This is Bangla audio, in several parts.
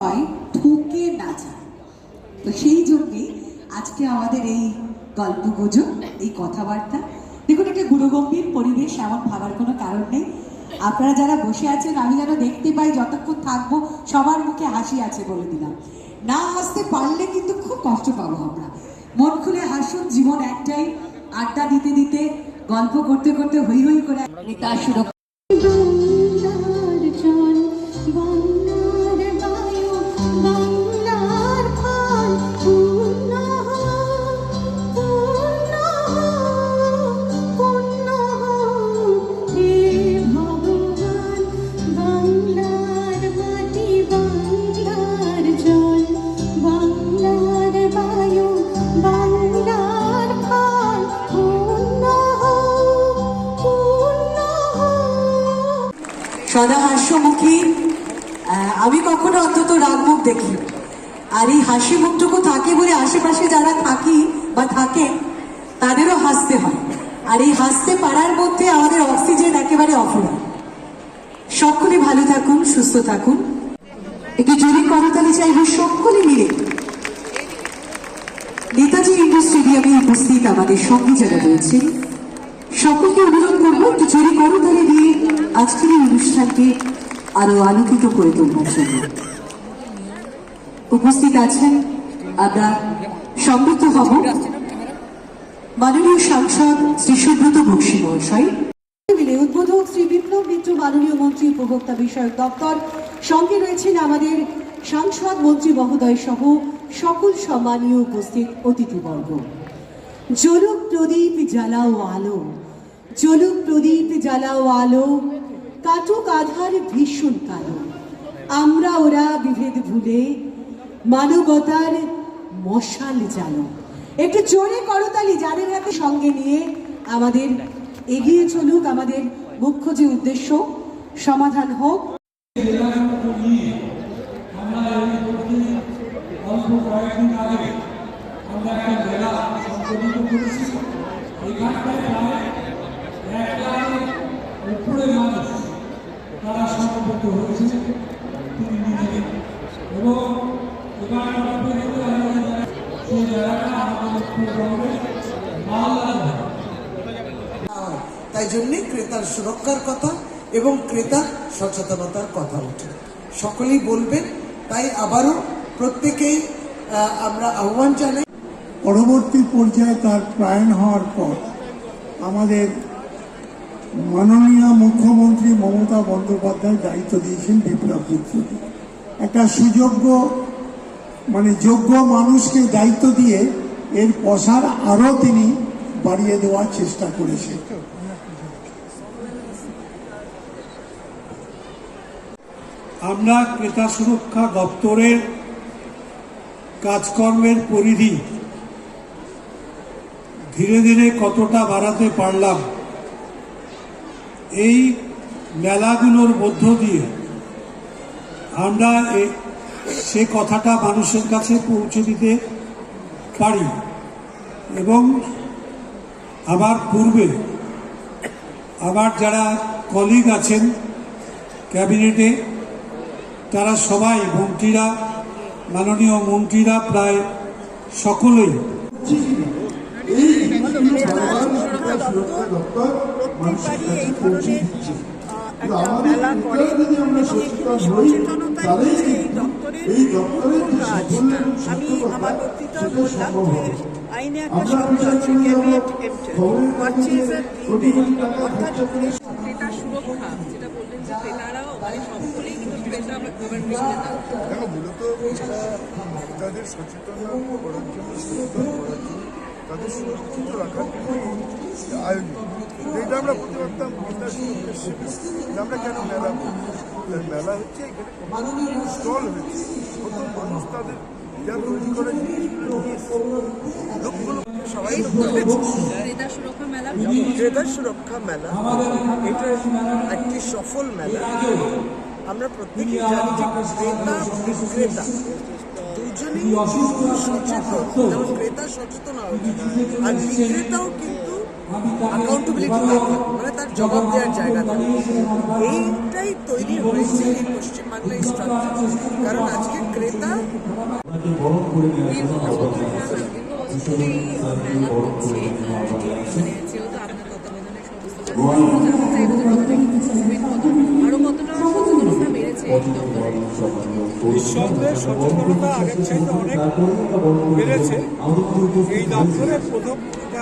হয় না যায়। তো সেই আজকে আমাদের এই গল্প গুজব এই কথাবার্তা, দেখুন একটা গুরুগম্ভীর পরিবেশ, এমন ভাবার কোনো কারণ নেই। আপনারা যারা বসে আছেন, আমি যেন দেখতে পাই যতক্ষণ থাকব, সবার মুখে হাসি আছে বলে দিলাম। না হাসতে পারলে কিন্তু খুব কষ্ট পাবো আমরা। মন খুলে হাসুন, জীবন একটাই, আড্ডা দিতে দিতে, গল্প করতে করতে হই হই করে নেতা সুরক্ষা সদা হাস্যমুখী আমি কখনো অন্তত রাগমুখ দেখি। আর এই হাসি মুখটুকু থাকে বলে আশেপাশে যারা থাকি বা থাকে, তাদেরও হাসতে হয়। আর এই হাসতে পারার মধ্যে আমাদের অক্সিজেন একেবারে অফুরা সকলে ভালো থাকুন, সুস্থ থাকুন। একটু জোরে করতালি চাইব সকলে মিলে। নেতাজি ইন্ডোর স্টেডিয়ামে উপস্থিত আমাদের সঙ্গে যারা রয়েছেন একটু জোরে করতালি দিয়ে আজকের এই অনুষ্ঠানকে আরও আলোকিত করে তোলবার জন্য। উপস্থিত আছেন আমরা সমৃদ্ধ হব। মাননীয় সাংসদ শ্রী সুব্রত বক্সী মহাশয়। উদ্বোধক শ্রী বিপ্লব মিত্র মাননীয় মন্ত্রী উপভোক্তা বিষয়ক দপ্তর। সঙ্গে রয়েছেন আমাদের সাংসদ মন্ত্রী মহোদয় সহ সকল সম্মানীয় উপস্থিত অতিথিবর্গ। জলুক প্রদীপ জ্বালাও আলো। জলুক প্রদীপ জ্বালাও আলো, কাটুক আধার ভীষণ কালো। আমরা ওরা বিভেদ ভুলে মানবতার মশাল জ্বালো। একটু জোরে করতালি, যাদের হাতে সঙ্গে নিয়ে আমাদের এগিয়ে চলুক আমাদের মুখ্য যে উদ্দেশ্য, সমাধান হোক। আমরা একটা মেলা সংগঠিত করেছি। এখানটায় প্রায় এক উপরে মানুষ তারা সমবেত হয়েছে তিন দিনে এবং এবার আমরা সেই জায়গাটা আমাদের পূর্বে মালদা। তাই জন্যে ক্রেতার সুরক্ষার কথা এবং ক্রেতার সচেতনতার কথা ওঠে। সকলেই বলবেন তাই আবারও প্রত্যেকেই আমরা আহ্বান জানাই। পরবর্তী পর্যায়ে তার প্রয়াণ হওয়ার পর আমাদের মাননীয় মুখ্যমন্ত্রী মমতা বন্দ্যোপাধ্যায় দায়িত্ব দিয়েছেন বিপ্লব মিত্রকে একটা সুযোগ্য মানে যোগ্য মানুষকে দায়িত্ব দিয়ে এর প্রসার আরও তিনি বাড়িয়ে দেওয়ার চেষ্টা করেছেন। আমরা ক্রেতা সুরক্ষা দপ্তরের কাজকর্মের পরিধি ধীরে ধীরে কতটা বাড়াতে পারলাম এই মেলাগুলোর মধ্য দিয়ে আমরা সে কথাটা মানুষের কাছে পৌঁছে দিতে পারি এবং আমার পূর্বে আমার যারা কলিগ আছেন ক্যাবিনেটে তারা সবাই মন্ত্রীরা মাননীয় মন্ত্রীরা প্রায় সকলেই একটা মেলা করে এবং এগুলো সচেতনতা এই দপ্তরের আইনে একটা শব্দ আছে সকলেই মূলত তাদের সচেতন করার জন্য তাদের সুরক্ষিত রাখার জন্য আয়োজন যেটা আমরা বলতে পারতাম আমরা কেন মেলা? মেলা হচ্ছে এখানে স্টল হয়েছে। কত মানুষ তাদের ক্রেতা সুরক্ষা মেলা? ক্রেতা সুরক্ষা মেলা। এটা একটি সফল মেলা। আমরা প্রত্যেকেই জানি যে ক্রেতা বিক্রেতা দুজনেই সচেতন। যেমন ক্রেতা সচেতন হওয়া। আর বিক্রেতাও কিন্তু অ্যাকাউন্টেবিলিটি মানে তার জবাব দেওয়ার জায়গা এইটাই তৈরি হয়েছে এই পশ্চিমবাংলায় স্ট্রাকচার কারণ আজকে ক্রেতা সচেতনতা আগের চাইতে অনেক বেড়েছে। এই দপ্তরের প্রথম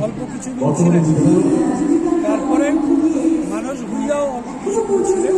অল্প কিছু কিছুদিন ছিলেন তারপরে মানুষ ভুইয়াও অল্প কিছুদিন ছিলেন